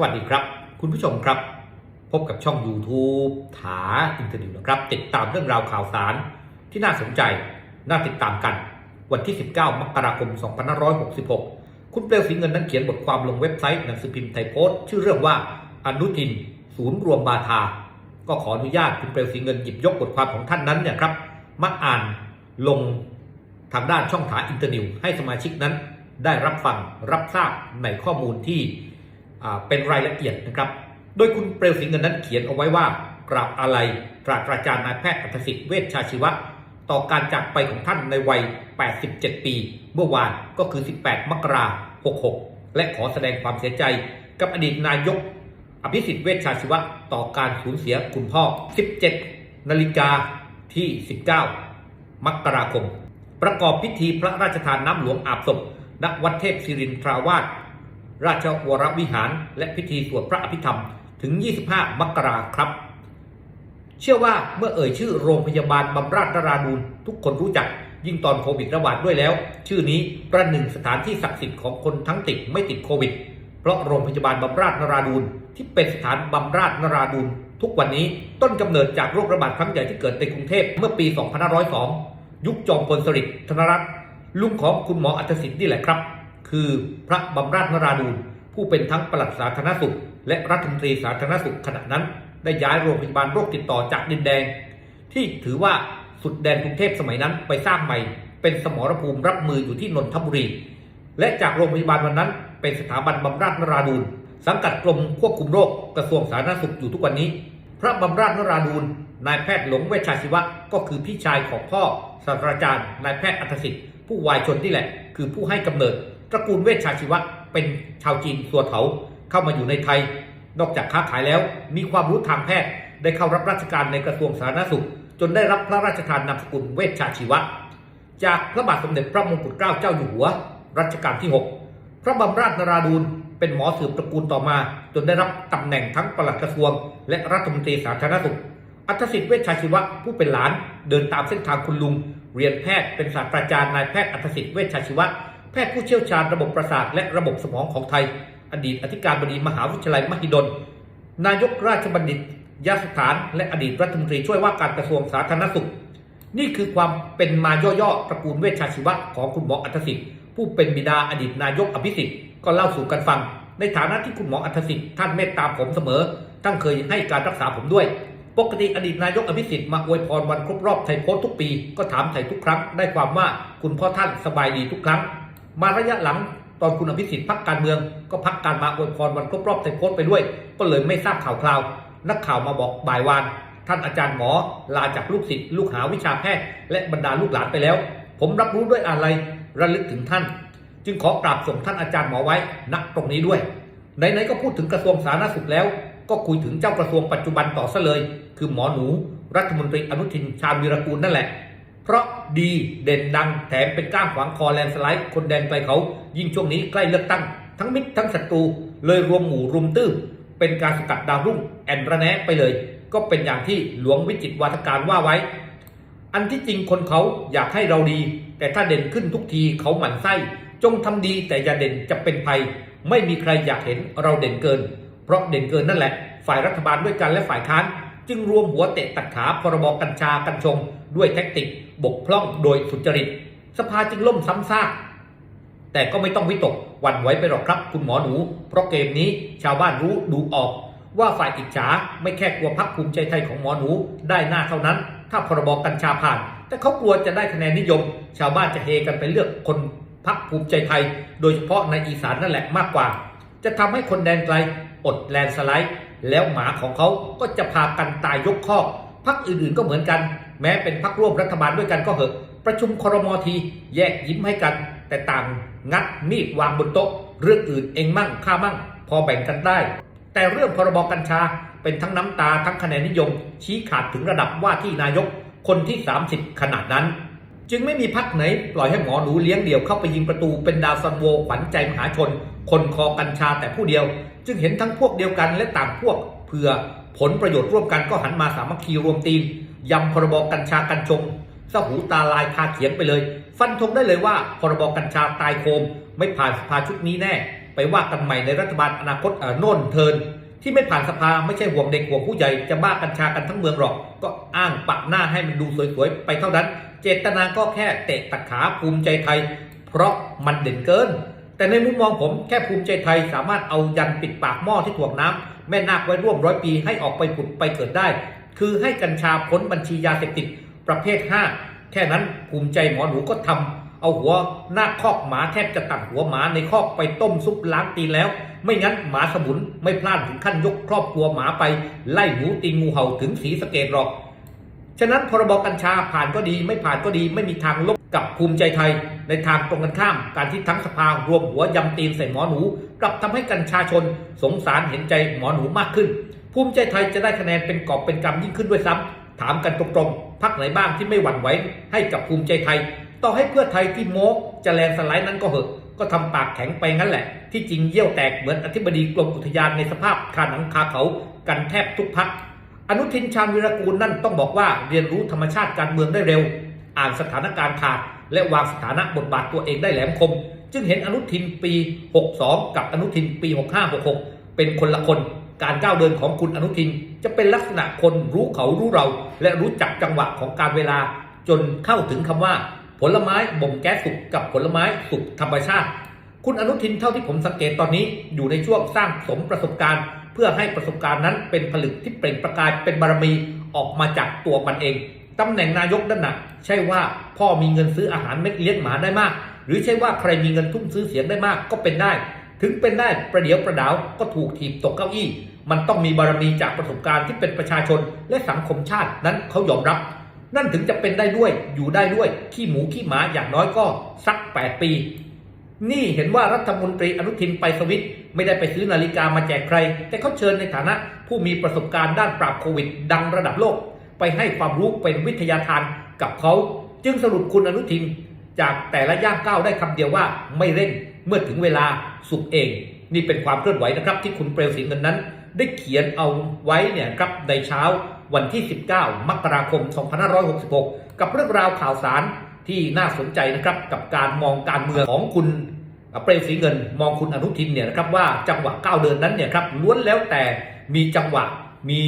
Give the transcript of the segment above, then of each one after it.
วัสดีครับ คุณผู้ชมครับ พบกับช่อง YouTube ถาอินเทอร์เน็ตนะครับ ติดตามเรื่องราวข่าวสาร ที่น่าสนใจน่าติดตามกัน วันที่ 19 มกราคม 2566 คุณเปลวสีเงินนั้นเขียนบทความลงเว็บไซต์หนังสือพิมพ์ไทยโพสต์ชื่อเรื่องว่าอนุทิน ศูนย์รวมบาทา ก็ขออนุญาตคุณเปลวสีเงินหยิบยกบทความของท่านนั้นเนี่ยครับมาอ่านลงทางด้านช่องถาอินเทอร์เน็ตให้สมาชิกนั้น ได้รับฟังรับทราบในข้อมูลที่ เป็นรายละเอียดนะครับ โดยคุณเปลวสิงห์เงินนั้นเขียนเอาไว้ว่ากราบอาลัยตราตราจารย์นายแพทย์อัธสิทธิ์เวชชาชีวะ ต่อการจากไปของท่านในวัย 87 ปี เมื่อวานก็คือ 18 มกราคม 66 และขอแสดงความเสียใจกับอดีตนายก อภิสิทธิ์เวชชาชีวะ ต่อการสูญเสียคุณพ่อ 17 นาฬิกาที่ 19 มกราคม ประกอบพิธีพระราชทานน้ำหลวงอาบศพณวัดเทพศิรินทราวาส ราชวรวิหาร และพิธีสวดพระอภิธรรมถึง 25 มกราครับ เชื่อว่าเมื่อเอ่ยชื่อโรงพยาบาลบำราศนราดูนทุกคนรู้จัก ยิ่งตอนโควิดระบาดด้วยแล้ว ชื่อนี้ประหนึ่งสถานที่ศักดิ์สิทธิ์ของคนทั้งติดไม่ติดโควิด เพราะโรงพยาบาลบำราศนราดูนที่เป็นสถานบำราศนราดูนทุกวันนี้ต้นกำเนิดจากโรคระบาดครั้งใหญ่ที่เกิดในกรุงเทพเมื่อปี 2502 ยุคจอมพลสฤษดิ์ธนรัตน์ลุงของคุณหมออัตสิทธิ์นี่แหละครับ คือพระบำราศนราดูนผู้เป็นทั้งปลัดสาธารณสุข และรัฐมนตรีสาธารณสุขขณะนั้น ได้ย้ายโรงพยาบาลโรคติดต่อจากดินแดง ที่ถือว่าสุดแดนกรุงเทพสมัยนั้นไปสร้างใหม่ เป็นสมรภูมิรับมืออยู่ที่นนทบุรี และจากโรงพยาบาลวันนั้น เป็นสถาบันบำราศนราดูนสังกัดกรมควบคุมโรคกระทรวงสาธารณสุขอยู่ทุกวันนี้ พระบำราศนราดูนนายแพทย์หลงเวชชาชีวะก็คือพี่ชายของพ่อศาสตราจารย์นายแพทย์อัธสิทธิ์ผู้วายชนนี่แหละ คือผู้ให้กำเนิด ตระกูลเวชชาชีวะเป็นชาวจีนสัวเถาเข้ามาอยู่ในไทย นอกจากค้าขายแล้ว มีความรู้ทางแพทย์ ได้เข้ารับราชการในกระทรวงสาธารณสุข จนได้รับพระราชทานนามสกุลเวชชาชีวะ จากพระบาทสมเด็จพระมงกุฎเกล้าเจ้าอยู่หัว รัชกาลที่ 6 พระบำราศนราดูลเป็นหมอสืบตระกูลต่อมา จนได้รับตำแหน่งทั้งปลัดกระทรวง และรัฐมนตรีสาธารณสุข อัธสิทธิ์เวชชาชีวะผู้เป็นหลาน เดินตามเส้นทางคุณลุง เรียนแพทย์เป็นศาสตราจารย์นายแพทย์อัธสิทธิ์เวชชาชีวะ แพทย์ผู้เชี่ยวชาญระบบประสาทและระบบสมองของไทย อดีตอธิการบดีมหาวิทยาลัยมหิดล นายกราชบัณฑิตยสถานและอดีตรัฐมนตรีช่วยว่าการกระทรวงสาธารณสุข นี่คือความเป็นมาย่อๆตระกูลเวชชาชีวะของคุณหมออัธสิทธิ์ผู้เป็นบิดาอดีตนายกอภิสิทธิ์ก็เล่าสู่กันฟัง ในฐานะที่คุณหมออัธสิทธิ์ท่านเมตตาผมเสมอท่านเคยให้การรักษาผมด้วย ปกติอดีตนายกอภิสิทธิ์มาอวยพรวันครบรอบไทยโพสต์ทุกปี ก็ถามไทยทุกครั้งได้ความว่าคุณพ่อท่านสบายดีทุกครั้ง มาระยะหลังตอนคุณอภิสิทธิ์พักการเมือง ก็พักการมาอวยพรวันครบรอบไทยโพสต์ไปด้วย ก็เลยไม่ทราบข่าวคราว นักข่าวมาบอกบ่ายวาน ท่านอาจารย์หมอลาจากลูกศิษย์ลูกหาวิชาแพทย์ และบรรดาลูกหลานไปแล้ว ผมรับรู้ด้วยอะไรระลึกถึงท่าน จึงขอกราบส่งท่านอาจารย์หมอไว้ณตรงนี้ด้วยไหนๆก็พูดถึงกระทรวงสาธารณสุขแล้ว ก็คุยถึงเจ้ากระทรวงปัจจุบันต่อซะเลย คือหมอหนู รัฐมนตรีอนุทินชาญวีรกูลนั่นแหละ เพราะดีเด่นดังแถมเป็นก้างขวางคอแลนสไลด์คนแดนไกลเขา ยิ่งช่วงนี้ใกล้เลือกตั้ง ทั้งมิตรทั้งศัตรูเลยรวมหมู่รุมตื้มเป็นการสกัดดาวรุ่งแอนระแนะไปเลย ก็เป็นอย่างที่หลวงวิจิตรวาทการว่าไว้ อันที่จริงคนเขาอยากให้เราดี แต่ถ้าเด่นขึ้นทุกทีเขาหมั่นไส้ จงทำดีแต่อย่าเด่นจะเป็นภัย ไม่มีใครอยากเห็นเราเด่นเกิน เพราะเด่นเกินนั่นแหละ ฝ่ายรัฐบาลด้วยกันและฝ่ายค้าน จึงรวมหัวเตะตัดขาพรบกัญชากัญชง ด้วยแท็กติกบกพร่องโดยสุจริต สภาจึงล่มซ้ำซากแต่ก็ไม่ต้องวิตกหวั่นไหวไปหรอกครับคุณหมอหนู เพราะเกมนี้ชาวบ้านรู้ดูออก ว่าฝ่ายอิจฉาไม่แค่กลัวพักภูมิใจไทยของหมอหนูได้หน้าเท่านั้น ถ้าพรบกัญชาผ่าน แต่เขากลัวจะได้คะแนนนิยม ชาวบ้านจะเฮกันไปเลือกคนพักภูมิใจไทย โดยเฉพาะในอีสานนั่นแหละมากกว่า จะทำให้คนแดนไกลอดแลนสไลด์ แล้วหมาของเขาก็จะพากันตายยกคอกพักอื่นๆก็เหมือนกัน แม้เป็นพักร่วมรัฐบาลด้วยกันก็เหอะประชุมครมทีแยกยิ้มให้กัน แต่ต่างงัดมีดวางบนโต๊ะ เรื่องอื่นเองมั่งข้ามั่ง พอแบ่งกันได้ แต่เรื่องพรบกัญชาเป็นทั้งน้ำตาทั้งคะแนนนิยม ชี้ขาดถึงระดับว่าที่นายกคนที่ 30 ขนาดนั้น จึงไม่มีพักไหน ปล่อยให้หมอหนูเลี้ยงเดี่ยวเข้าไปยิงประตูเป็นดาวซันโวขวัญใจมหาชน คนคอกัญชาแต่ผู้เดียว จึงเห็นทั้งพวกเดียวกันและต่างพวกเพื่อผลประโยชน์ร่วมกันก็หันมาสามัคคีรวมตีน ยำพรบกัญชากัญชงสหูตาลายคาเขียงไปเลย ฟันธงได้เลยว่าพรบกัญชาตายโคม ไม่ผ่านสภาชุดนี้แน่ ไปว่ากันใหม่ในรัฐบาลอนาคตโน่นเทิน ที่ไม่ผ่านสภาไม่ใช่ห่วงเด็กห่วงผู้ใหญ่จะบ้ากัญชากันทั้งเมืองหรอก ก็อ้างปักหน้าให้มันดูสวยๆไปเท่านั้น เจตนาก็แค่เตะตัดขาภูมิใจไทย เพราะมันเด่นเกิน แต่ในมุมมองผมแค่ภูมิใจไทยสามารถเอายันปิดปากหม้อที่ถ่วงน้ำแม่นาคไว้ร่วมร้อยปีให้ออกไปผุดไปเกิดได้ คือให้กัญชาพ้นบัญชียาเสพติดประเภท 5 แค่นั้นภูมิใจหมอหนูก็ทำเอาหัวหน้าคอกหมาแทบจะตัดหัวหมาในคอกไปต้มซุปล้างตีนแล้ว ไม่งั้นหมาสมุนไม่พลาดถึงขั้นยกครอบครัวหมาไป ไล่หนูตีงูเห่าถึงสีสเกดหรอก ฉะนั้นพรบกัญชาผ่านก็ดีไม่ผ่านก็ดีไม่มีทางลบกับภูมิใจไทย ในทางตรงกันข้าม การที่ทั้งสภารวมหัวยำตีนใส่หมอหนูกลับทำให้กัญชาชน สงสารเห็นใจหมอหนูมากขึ้น ภูมิใจไทยจะได้คะแนนเป็นกอบเป็นกำยิ่งขึ้นด้วยซ้ำถามกันตรงๆพักไหนบ้างที่ไม่หวั่นไหวให้กับภูมิใจไทย ต่อให้เพื่อไทยที่โม้จะแลนสไลด์นั้นก็เหอะ ก็ทำปากแข็งไปงั้นแหละ ที่จริงเยี่ยวแตกเหมือนอธิบดีกรมอุทยานในสภาพคาหนังคาเขากันแทบทุกพักอนุทินชาญวิรกูลนั่นต้องบอกว่าเรียนรู้ธรรมชาติการเมืองได้เร็ว อ่านสถานการณ์ขาด และวางสถานะบทบาทตัวเองได้แหลมคม จึงเห็นอนุทินปี 62 กับอนุทินปี 6566 เป็นคนละคน การก้าวเดินของคุณอนุทิน จะเป็นลักษณะคนรู้เขารู้เรา และรู้จักจังหวะของการเวลา จนเข้าถึงคำว่า ผลไม้บ่มแก๊สสุกกับผลไม้สุกธรรมชาติ คุณอนุทินเท่าที่ผมสังเกตตอนนี้ อยู่ในช่วงสร้างสมประสบการณ์ เพื่อให้ประสบการณ์นั้นเป็นผลึกที่เปล่งประกายเป็นบารมีออกมาจากตัวมันเองตำแหน่งนายกนั่นนะใช่ว่าพ่อมีเงินซื้ออาหารเม็ดเลี้ยงหมาได้มาก หรือใช่ว่าใครมีเงินทุ่มซื้อเสียงได้มากก็เป็นได้ ถึงเป็นได้ประเดี๋ยวประดาวก็ถูกถีบตกเก้าอี้ มันต้องมีบารมีจากประสบการณ์ที่เป็นประชาชนและสังคมชาตินั้นเขายอมรับ นั่นถึงจะเป็นได้ด้วยอยู่ได้ด้วย ขี้หมูขี้หมาอย่างน้อยก็สัก 8 ปี นี่เห็นว่ารัฐมนตรีอนุทินไปสวิตไม่ได้ไปซื้อนาฬิกามาแจกใคร แต่เขาเชิญในฐานะ ผู้มีประสบการณ์ด้านปราบโควิด ดังระดับโลก ไปให้ความรู้เป็นวิทยาทานกับเขา จึงสรุปคุณอนุทิน จากแต่ละย่างก้าวได้คำเดียวว่าไม่เร่ง เมื่อถึงเวลาสุกเอง นี่เป็นความเคลื่อนไหวนะครับ ที่คุณเปลวศรีเงินนั้น ได้เขียนเอาไว้เนี่ยครับในเช้าวันที่ 19 มกราคม 2566 กับเรื่องราวข่าวสารที่น่าสนใจนะครับกับการมองการเมืองของคุณเปรมศรีเงินมองคุณอนุทินเนี่ยนะครับว่าจังหวะก้าวเดินนั้นเนี่ยครับล้วนแล้วแต่มีจังหวะมี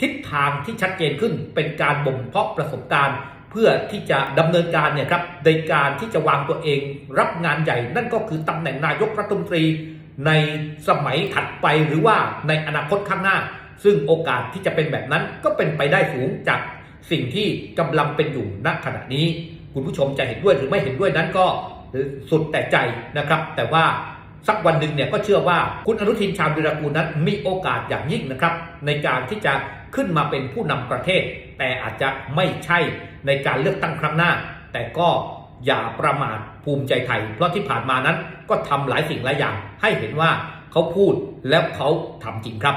ทิศทางที่ชัดเจนขึ้น เป็นการบ่มเพาะประสบการณ์ เพื่อที่จะดำเนินการเนี่ยครับในการที่จะวางตัวเองรับงานใหญ่ นั่นก็คือตำแหน่งนายกรัฐมนตรีในสมัยถัดไปหรือว่าในอนาคตข้างหน้า ซึ่งโอกาสที่จะเป็นแบบนั้นก็เป็นไปได้สูงจากสิ่งที่กำลังเป็นอยู่ณขณะนี้ คุณผู้ชมจะเห็นด้วยหรือไม่เห็นด้วยนั้นก็สุดแต่ใจนะครับ แต่ว่าสักวันหนึ่งเนี่ยก็เชื่อว่าคุณอนุทินชาญวิรากูลนั้นมีโอกาสอย่างยิ่งนะครับ ในการที่จะขึ้นมาเป็นผู้นำประเทศ แต่อาจจะไม่ใช่ ในการเลือกตั้งครั้งหน้า แต่ก็อย่าประมาทภูมิใจไทย เพราะที่ผ่านมานั้นก็ทำหลายสิ่งหลายอย่างให้เห็นว่าเขาพูดแล้วเขาทำจริงครับ